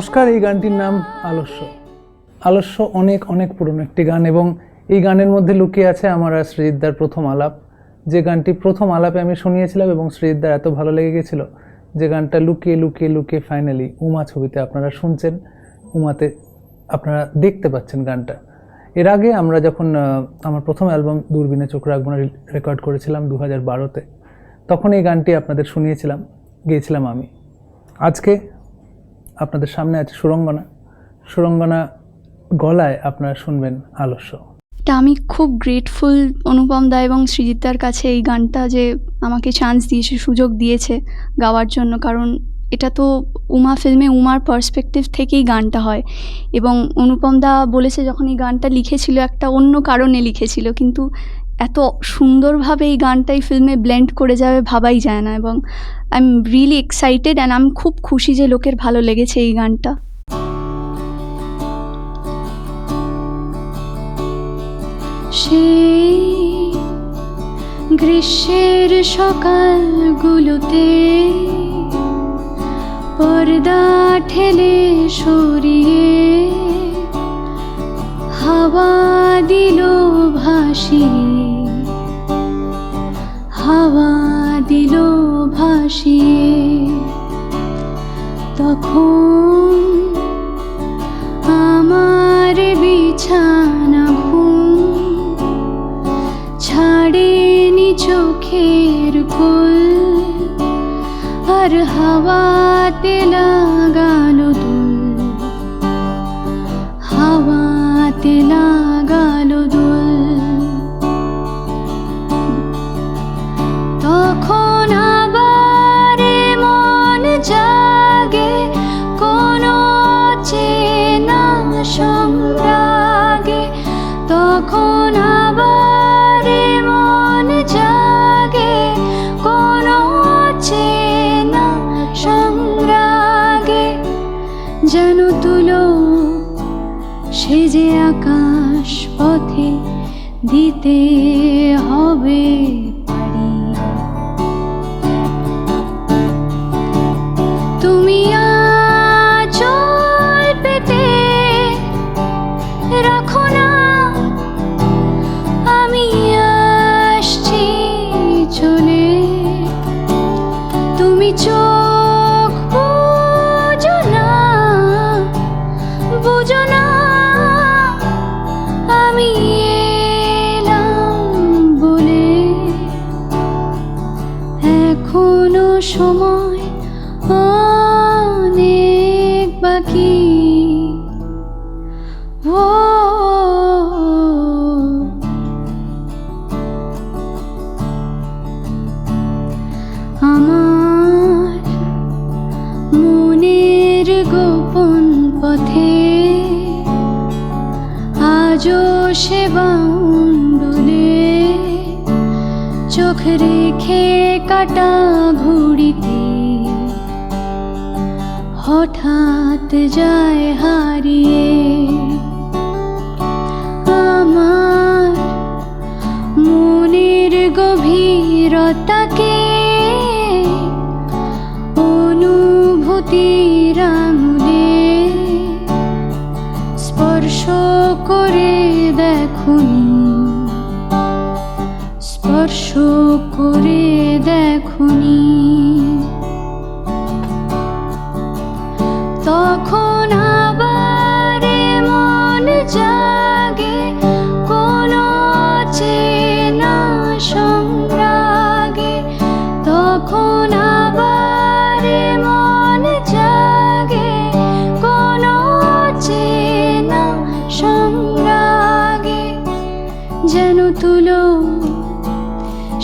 নমস্কার, এই গানটির নাম আলস্য। আলস্য অনেক অনেক পুরনো একটি গান এবং এই গানের মধ্যে লুকিয়ে আছে আমার আর সৃজিতদার প্রথম আলাপ। যে গানটি প্রথম আলাপে আমি শুনিয়েছিলাম এবং সৃজিতদার এত ভালো লেগে গেছিল, যে গানটা লুকিয়ে লুকিয়ে লুকিয়ে ফাইনালি উমা ছবিতে আপনারা শুনছেন, উমাতে আপনারা দেখতে পাচ্ছেন গানটা। এর আগে আমরা যখন আমার প্রথম অ্যালবাম দূরবীনে চোখ রাখব না রেকর্ড করেছিলাম দু হাজার বারোতে, তখন এই গানটি আপনাদের শুনিয়েছিলাম, গিয়েছিলাম আমি। আজকে আপনাদের সামনে আছে সুরঙ্গনা সুরঙ্গনা গলায় আপনারা শুনবেন আলস্য। তা আমি খুব গ্রেটফুল অনুপম দা এবং সৃজিতার কাছে এই গানটা যে আমাকে চান্স দিয়েছে, সুযোগ দিয়েছে গাওয়ার জন্য। কারণ এটা তো উমা ফিল্মে উমার পার্সপেক্টিভ থেকেই গানটা হয়। এবং অনুপম দা বলেছে যখন এই গানটা লিখেছিল, একটা অন্য কারণে লিখেছিল। কিন্তু এত সুন্দরভাবে এই গানটা এই ফিল্মে ব্লেন্ড করে যাবে ভাবাই যায় না এবং I am really excited and আমি খুব খুশি যে লোকের ভালো লেগেছে এই গানটা। সেই গ্রীষ্মের সকালগুলোতে পর্দা ঠেলে সরিয়ে হাওয়া দিল ভাসিয়ে তখন আমার বিছানা ঘুম ছাড়েনি চোখের কুল আর হাওয়াতে লাগালো যেন তুলো সে যে আকাশ পথে দিতে হবে আমি বলে এখনও সময় বাকি। আমার আজও সে বাউন্ডুলে চোখ রেখে কাটা ঘুড়িতে। হঠাৎ যায় হারিয়ে আমার মনের গভীরতাকে অনুভূতির করে দেখুনি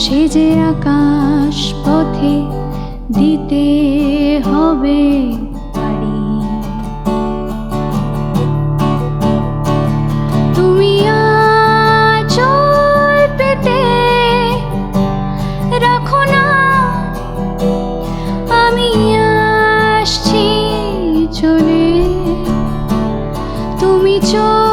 সে যে আকাশ পথে দিতে হবে তুমি রাখো না আমি আসছি চলে। তুমি চোখ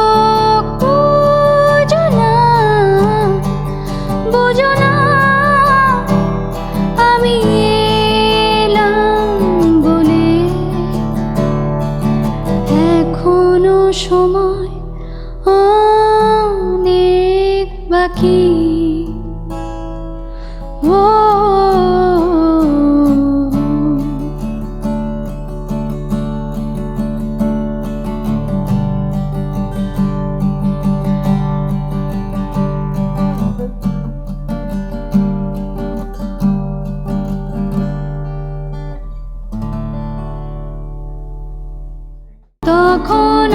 তখন